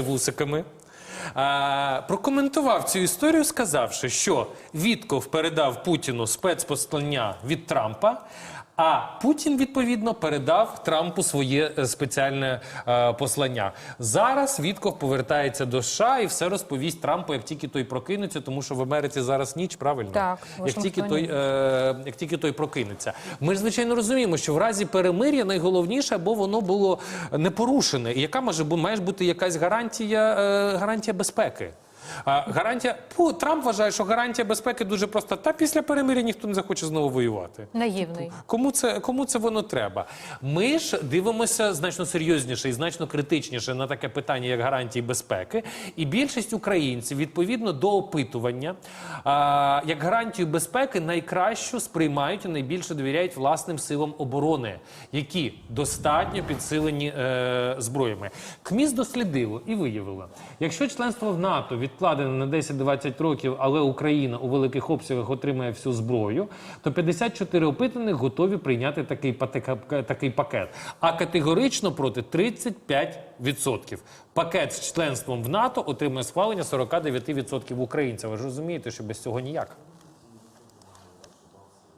вусиками. А, прокоментував цю історію, сказавши, що Вітков передав Путіну спецпослання від Трампа. А Путін відповідно передав Трампу своє е, спеціальне е, послання. Зараз Вітков повертається до США і все розповість Трампу, як тільки той прокинеться, тому що в Америці зараз ніч, правильно? Так, як тільки той, е, як тільки той прокинеться. Ми ж звичайно розуміємо, що в разі перемир'я найголовніше, аби воно було не порушене. І яка може бу- має бути якась гарантія, е, гарантія безпеки? А, гарантія Пу- Трамп вважає, що гарантія безпеки дуже проста. Та після перемир'я ніхто не захоче знову воювати. Наївний. Кому це, кому це воно треба? Ми ж дивимося значно серйозніше і значно критичніше на таке питання, як гарантії безпеки. І більшість українців, відповідно до опитування, а, як гарантію безпеки найкращу сприймають і найбільше довіряють власним силам оборони, які достатньо підсилені е, зброями. КМІС дослідило і виявило, якщо членство в НАТО відкладене на 10-20 років, але Україна у великих обсягах отримає всю зброю, то 54 опитаних готові прийняти такий, такий пакет. А категорично проти 35%. Пакет з членством в НАТО отримує схвалення 49% українців. Ви ж розумієте, що без цього ніяк.